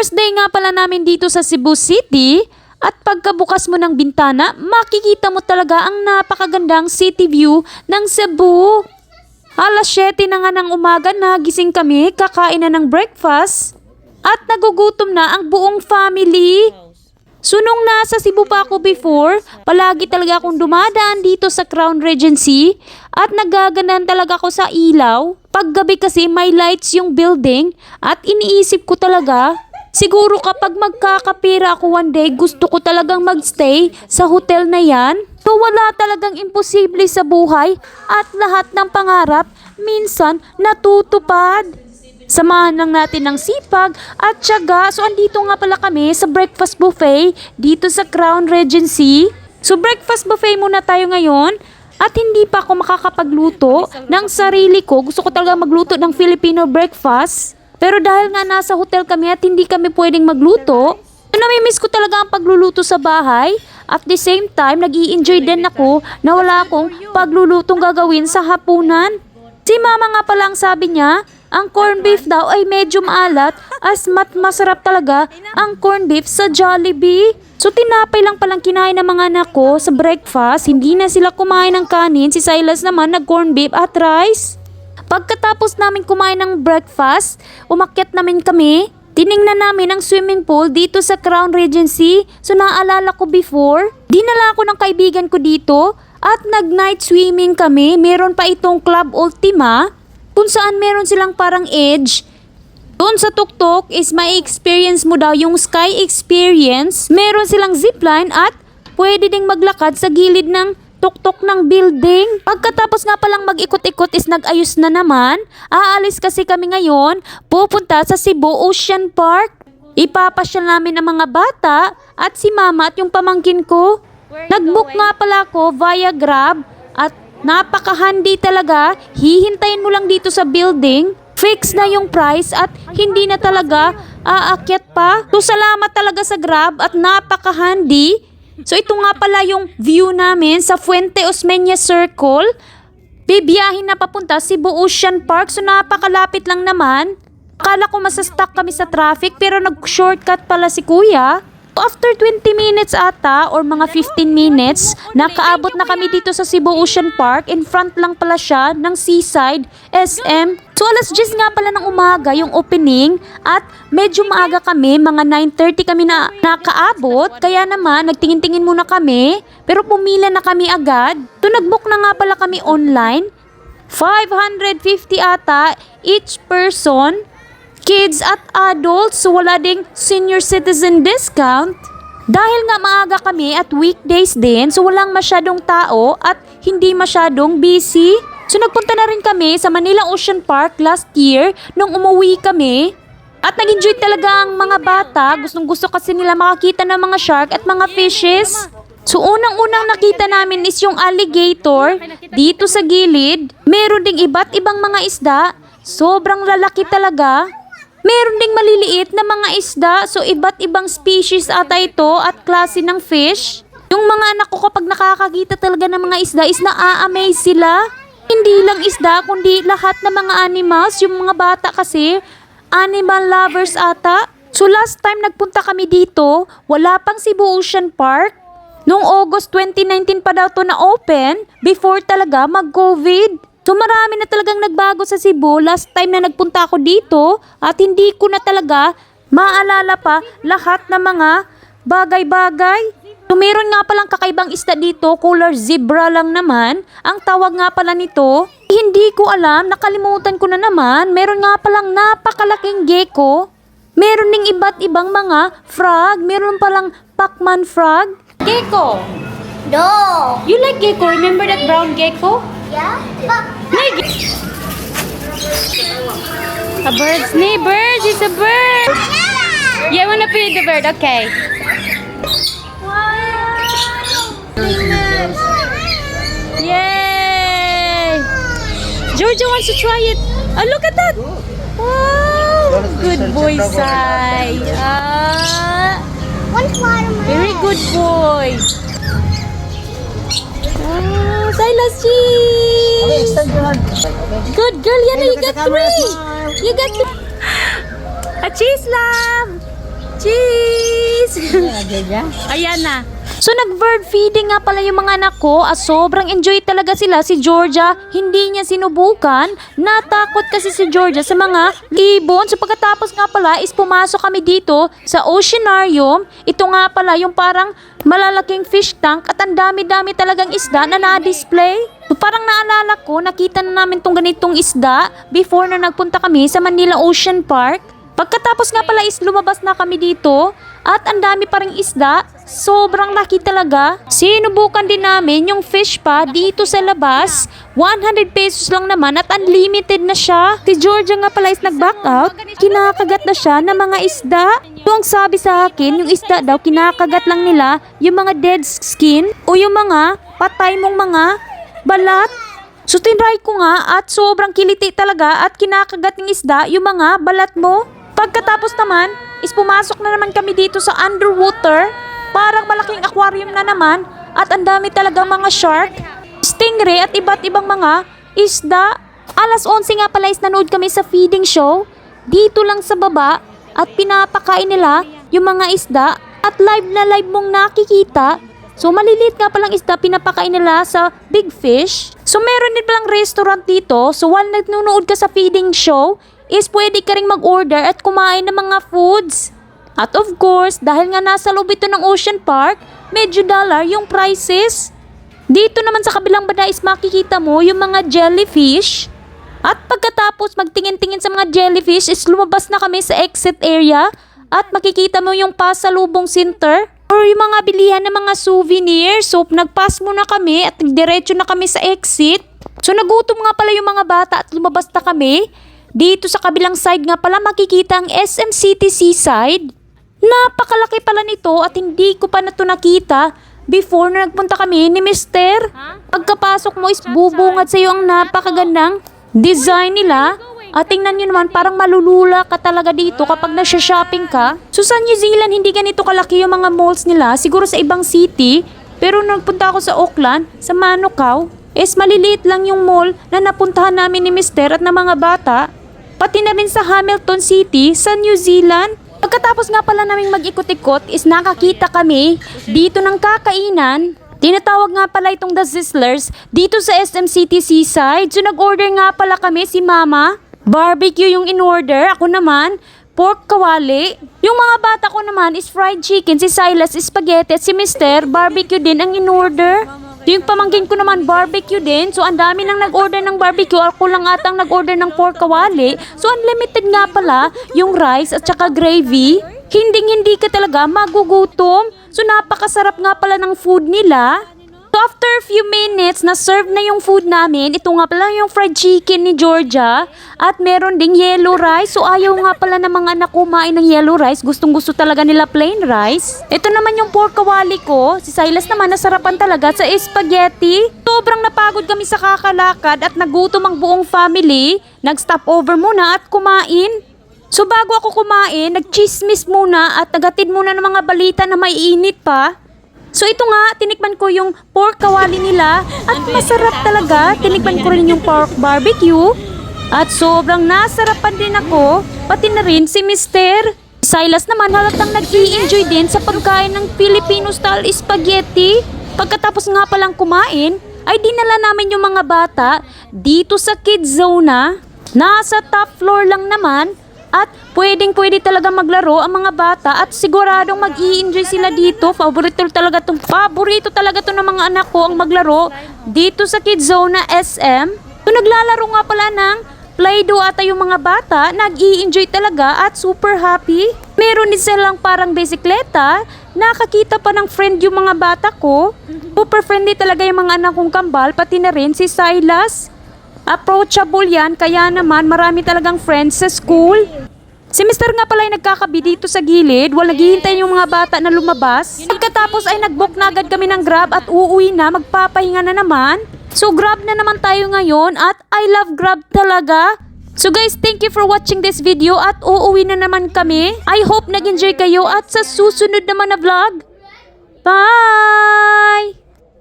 First day nga pala namin dito sa Cebu City at pagkabukas mo ng bintana, makikita mo talaga ang napakagandang city view ng Cebu. Alas 7 na nga ng umaga nagising kami, kakain na ng breakfast at nagugutom na ang buong family. So nasa Cebu pa ako before, palagi talaga akong dumadaan dito sa Crown Regency at nagaganan talaga ako sa ilaw. Paggabi kasi may lights yung building at iniisip ko talaga, siguro kapag magkakapira ako one day, gusto ko talagang magstay sa hotel na yan. So wala talagang imposible sa buhay at lahat ng pangarap minsan natutupad. Samahan lang natin ng sipag at tiyaga. So, andito nga pala kami sa breakfast buffet dito sa Crown Regency. So, breakfast buffet muna tayo ngayon. At hindi pa ako makakapagluto ng sarili ko. Gusto ko talaga magluto ng Filipino breakfast. Pero dahil nga nasa hotel kami at hindi kami pwedeng magluto, namimiss ko talaga ang pagluluto sa bahay. At the same time, nag enjoy din ako na wala akong paglulutong gagawin sa hapunan. Si mama nga pala ang sabi niya, ang corned beef daw ay medyo maalat as mat masarap talaga ang corned beef sa Jollibee. So tinapay lang palang kinain ng mga anak ko sa breakfast, hindi na sila kumain ng kanin, si Silas naman nag corned beef at rice. Pagkatapos namin kumain ng breakfast, umakyat namin kami. Tiningnan namin ang swimming pool dito sa Crown Regency. So naaalala ko before, dinala ako ng kaibigan ko dito at nag-night swimming kami. Meron pa itong Club Ultima kung saan meron silang parang edge. Doon sa tuktok is may experience mo daw yung sky experience. Meron silang zipline at pwede ding maglakad sa gilid ng tuktok ng building. Pagkatapos nga palang mag-ikot-ikot is nag-ayos na naman. Aalis kasi kami ngayon, pupunta sa Cebu Ocean Park. Ipapasyal namin ang mga bata at si mama at yung pamangkin ko. Nag-book nga pala ako via Grab at napakahandi talaga. Hihintayin mo lang dito sa building. Fix na yung price at hindi na talaga aakyat pa. So salamat talaga sa Grab at napakahandi. So ito nga pala yung view namin sa Fuente Osmeña Circle. Bibiyahin na papunta Cebu Ocean Park so napakalapit lang naman. Akala ko masastuck kami sa traffic pero nag-shortcut pala si kuya. After 20 minutes ata or mga 15 minutes, nakaabot na kami dito sa Cebu Ocean Park. In front lang pala siya ng Seaside SM. So alas 10 nga pala ng umaga yung opening at medyo maaga kami, mga 9.30 kami na nakaabot. Kaya naman, nagtingin-tingin muna kami. Pero pumila na kami agad. So nagbook na nga pala kami online. 550 ata each person kids at adults, wala ding senior citizen discount. Dahil nga maaga kami at weekdays din, so walang masyadong tao at hindi masyadong busy. So nagpunta na rin kami sa Manila Ocean Park last year nung umuwi kami. At nag-enjoy talaga ang mga bata, gustong gusto kasi nila makakita ng mga shark at mga fishes. So unang-unang nakita namin is yung alligator dito sa gilid. Meron ding iba't ibang mga isda, sobrang lalaki talaga. Meron ding maliliit na mga isda, so iba't ibang species ata ito at klase ng fish. Yung mga anak ko kapag nakakakita talaga ng mga isda is naa-amaze sila. Hindi lang isda, kundi lahat ng mga animals. Yung mga bata kasi, animal lovers ata. So last time nagpunta kami dito, wala pang Cebu Ocean Park. Noong August 2019 pa daw to na open, before talaga mag-COVID. So marami na talagang nagbago sa Cebu last time na nagpunta ako dito at hindi ko na talaga maalala pa lahat ng mga bagay-bagay. So meron nga palang kakaibang isda dito, color zebra lang naman. Ang tawag nga pala nito, hindi ko alam, nakalimutan ko na naman. Meron nga palang napakalaking gecko. Meron ding iba't ibang mga frog. Meron palang Pacman frog. Gecko! No. You like gecko? Remember that brown gecko? A bird's neighbor. She's a bird. Yeah, I wanna feed the bird. Okay. Yay! Georgia wants to try it. Oh, look at that. Wow. Good boy, Sai. Uh, watermelon. very good boy. Oh, Silas Okay, cheese. extend your hand. Good girl, Yana, you got three. You got three. A cheese love. Cheese! Ayan na. So nag-bird feeding nga pala yung mga anak ko at sobrang enjoy talaga sila si Georgia. Hindi niya sinubukan. Natakot kasi si Georgia sa mga ibon. So pagkatapos nga pala is pumasok kami dito sa oceanarium. Ito nga pala yung parang malalaking fish tank at ang dami-dami talagang isda na na-display. So, parang naalala ko, nakita na namin tong ganitong isda before na nagpunta kami sa Manila Ocean Park. Pagkatapos nga pala is lumabas na kami dito at ang dami pa ring isda. Sobrang laki talaga. Sinubukan din namin yung fish pa dito sa labas. 100 pesos lang naman at unlimited na siya. Si Georgia nga pala is nag-back out. Kinakagat na siya ng mga isda. So ang sabi sa akin, yung isda daw kinakagat lang nila yung mga dead skin o yung mga patay mong mga balat. So tinry ko nga at sobrang kiliti talaga at kinakagat ng isda yung mga balat mo. Pagkatapos naman, is pumasok na naman kami dito sa underwater. Parang malaking aquarium na naman at ang dami talaga mga shark, stingray at iba't ibang mga isda. Alas 11 nga pala is nanood kami sa feeding show. Dito lang sa baba at pinapakain nila yung mga isda at live na live mong nakikita So maliliit nga palang isda pinapakain nila sa big fish. So meron din palang restaurant dito. So while nagnunood ka sa feeding show, is pwede ka ring mag-order at kumain ng mga foods. At of course, dahil nga nasa loob ito ng Ocean Park, medyo dollar yung prices. Dito naman sa kabilang banda is makikita mo yung mga jellyfish. At pagkatapos magtingin-tingin sa mga jellyfish is lumabas na kami sa exit area at makikita mo yung pasalubong center or yung mga bilihan ng mga souvenir. So nagpass muna kami at diretso na kami sa exit. So nagutom nga pala yung mga bata at lumabas na kami. Dito sa kabilang side nga pala makikita ang SM City Seaside. Napakalaki pala nito at hindi ko pa na ito nakita before na nagpunta kami ni Mister. Pagkapasok mo is bubungad sa iyo ang napakagandang design nila. At tingnan nyo naman, parang malulula ka talaga dito kapag nasa-shopping ka. So sa New Zealand, hindi ganito kalaki yung mga malls nila. Siguro sa ibang city. Pero nung nagpunta ako sa Auckland, sa Manukau, is maliliit lang yung mall na napuntahan namin ni Mister at ng mga bata. Pati na rin sa Hamilton City, sa New Zealand. Pagkatapos nga pala naming mag-ikot-ikot is nakakita kami dito ng kakainan. Tinatawag nga pala itong The Sizzlers dito sa SM City Seaside. So nag-order nga pala kami si Mama. Barbecue yung in-order. Ako naman, pork kawali. Yung mga bata ko naman is fried chicken. Si Silas spaghetti at si Mister barbecue din ang in-order. Yung pamangkin ko naman barbecue din. So ang dami nang nag-order ng barbecue. Ako lang atang nag-order ng pork kawali. So unlimited nga pala yung rice at saka gravy. Hinding hindi ka talaga magugutom. So napakasarap nga pala ng food nila. So after a few minutes, na-serve na yung food namin. Ito nga pala yung fried chicken ni Georgia. At meron ding yellow rice. So ayaw nga pala ng mga anak kumain ng yellow rice. Gustong gusto talaga nila plain rice. Ito naman yung pork kawali ko. Si Silas naman nasarapan talaga sa spaghetti. Sobrang napagod kami sa kakalakad at nagutom ang buong family. Nag-stop over muna at kumain. So bago ako kumain, nagchismis muna at nagatid muna ng mga balita na may init pa. So ito nga, tinikman ko yung pork kawali nila at masarap talaga. Tinikman ko rin yung pork barbecue at sobrang nasarapan din ako, pati na rin si Mister. Silas naman halatang nag enjoy din sa pagkain ng Filipino style spaghetti. Pagkatapos nga palang kumain, ay dinala namin yung mga bata dito sa kids zone na. Nasa top floor lang naman at pwedeng pwede talaga maglaro ang mga bata at siguradong mag enjoy sila dito. Favorito talaga tong paborito talaga to ng mga anak ko ang maglaro dito sa kids zone na SM. So naglalaro nga pala ng Play-Doh ata yung mga bata, nag enjoy talaga at super happy. Meron din silang parang bisikleta, nakakita pa ng friend yung mga bata ko. Super friendly talaga yung mga anak kong kambal, pati na rin si Silas. Approachable yan, kaya naman marami talagang friends sa school. Si Mr. nga pala ay nagkakabi dito sa gilid, wala naghihintay yung mga bata na lumabas. Pagkatapos ay nagbook na agad kami ng grab at uuwi na, magpapahinga na naman. So grab na naman tayo ngayon at I love grab talaga. So guys, thank you for watching this video at uuwi na naman kami. I hope nag-enjoy kayo at sa susunod naman na vlog. Bye!